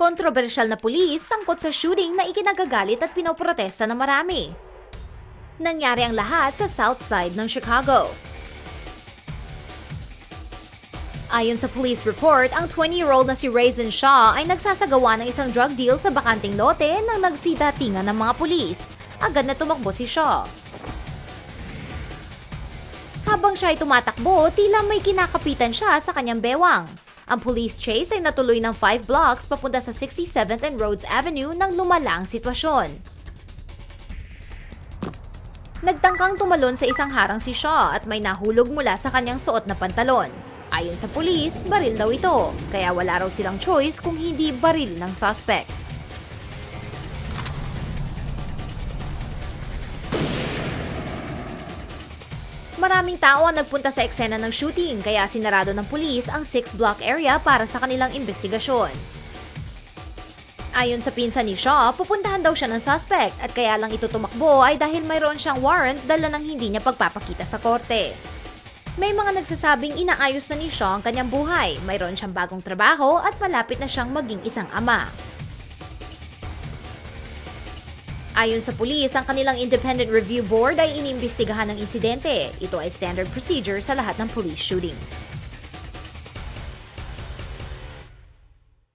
Kontrobersyal na pulis sangkot sa shooting na ikinagagalit at pinoprotesta ng marami. Nangyari ang lahat sa south side ng Chicago. Ayon sa police report, ang 20-year-old na si Raisin Shaw ay nagsasagawa ng isang drug deal sa bakanting lote nang nagsidatingan ng mga pulis. Agad na tumakbo si Shaw. Habang siya ay tumatakbo, tila may kinakapitan siya sa kanyang bewang. Ang police chase ay natuloy ng 5 blocks papunta sa 67th and Rhodes Avenue nang lumala ang sitwasyon. Nagtangkang tumalon sa isang harang si Shaw at may nahulog mula sa kanyang suot na pantalon. Ayon sa pulis, baril daw ito, kaya wala raw silang choice kung hindi baril ng suspect. Maraming tao ang nagpunta sa eksena ng shooting kaya sinarado ng pulis ang 6-block area para sa kanilang investigasyon. Ayon sa pinsan ni Shaw, pupuntahan daw siya ng suspect at kaya lang ito tumakbo ay dahil mayroon siyang warrant dala ng hindi niya pagpapakita sa korte. May mga nagsasabing inaayos na ni Shaw ang kanyang buhay, mayroon siyang bagong trabaho at malapit na siyang maging isang ama. Ayon sa pulis, ang kanilang independent review board ay inimbestigahan ng insidente. Ito ay standard procedure sa lahat ng police shootings.